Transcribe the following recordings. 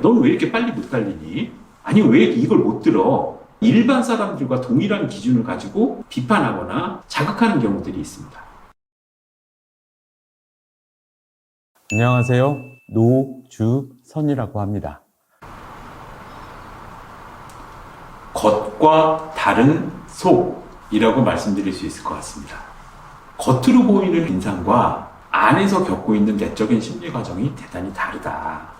넌 왜 이렇게 빨리 못 달리니? 아니, 왜 이걸 못 들어? 일반 사람들과 동일한 기준을 가지고 비판하거나 자극하는 경우들이 있습니다. 안녕하세요. 노주선이라고 합니다. 겉과 다른 속이라고 말씀드릴 수 있을 것 같습니다. 겉으로 보이는 인상과 안에서 겪고 있는 내적인 심리 과정이 대단히 다르다.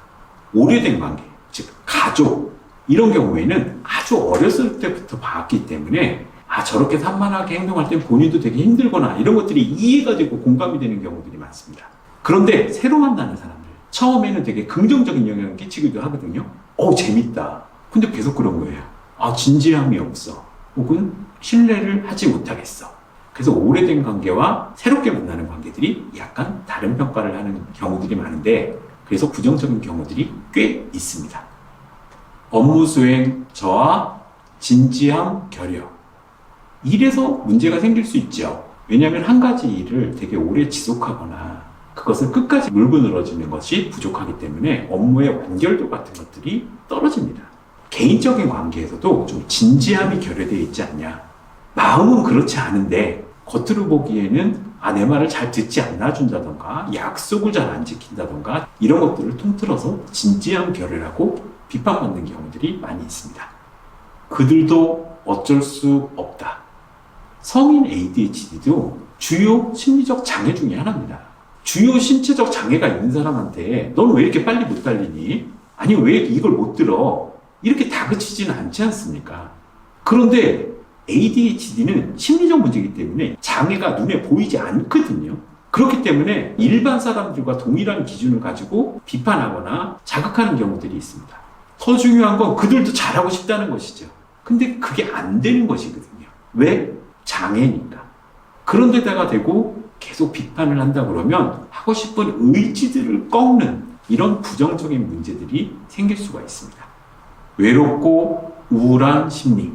오래된 관계, 즉 가족 이런 경우에는 아주 어렸을 때부터 봤기 때문에 아 저렇게 산만하게 행동할 때 본인도 되게 힘들거나 이런 것들이 이해가 되고 공감이 되는 경우들이 많습니다. 그런데 새로 만나는 사람들 처음에는 되게 긍정적인 영향을 끼치기도 하거든요. 어 재밌다. 근데 계속 그런 거예요. 아 진지함이 없어. 혹은 신뢰를 하지 못하겠어. 그래서 오래된 관계와 새롭게 만나는 관계들이 약간 다른 평가를 하는 경우들이 많은데 그래서 부정적인 경우들이 꽤 있습니다. 업무 수행 저하, 진지함, 결여. 일에서 문제가 생길 수 있죠. 왜냐하면 한 가지 일을 되게 오래 지속하거나 그것을 끝까지 물고 늘어지는 것이 부족하기 때문에 업무의 완결도 같은 것들이 떨어집니다. 개인적인 관계에서도 좀 진지함이 결여되어 있지 않냐. 마음은 그렇지 않은데 겉으로 보기에는 아, 내 말을 잘 듣지 않아 준다던가 약속을 잘 안 지킨다던가 이런 것들을 통틀어서 진지함 결여라고 비판받는 경우들이 많이 있습니다. 그들도 어쩔 수 없다. 성인 ADHD도 주요 심리적 장애 중에 하나입니다. 주요 신체적 장애가 있는 사람한테 넌 왜 이렇게 빨리 못 달리니? 아니 왜 이걸 못 들어? 이렇게 다그치지는 않지 않습니까? 그런데 ADHD는 심리적 문제이기 때문에 장애가 눈에 보이지 않거든요. 그렇기 때문에 일반 사람들과 동일한 기준을 가지고 비판하거나 자극하는 경우들이 있습니다. 더 중요한 건 그들도 잘하고 싶다는 것이죠. 근데 그게 안 되는 것이거든요. 왜? 장애니까. 그런 데다가 대고 계속 비판을 한다 그러면 하고 싶은 의지들을 꺾는 이런 부정적인 문제들이 생길 수가 있습니다. 외롭고 우울한 심리.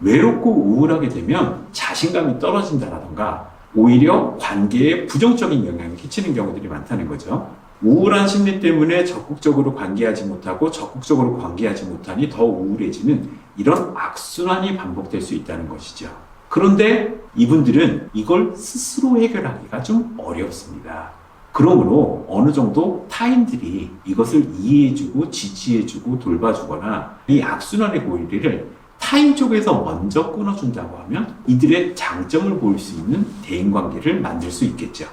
외롭고 우울하게 되면 자신감이 떨어진다라던가 오히려 관계에 부정적인 영향을 끼치는 경우들이 많다는 거죠. 우울한 심리 때문에 적극적으로 관계하지 못하고 적극적으로 관계하지 못하니 더 우울해지는 이런 악순환이 반복될 수 있다는 것이죠. 그런데 이분들은 이걸 스스로 해결하기가 좀 어렵습니다. 그러므로 어느 정도 타인들이 이것을 이해해주고 지지해주고 돌봐주거나 이 악순환의 고리를 타인 쪽에서 먼저 끊어준다고 하면 이들의 장점을 보일 수 있는 대인관계를 만들 수 있겠죠.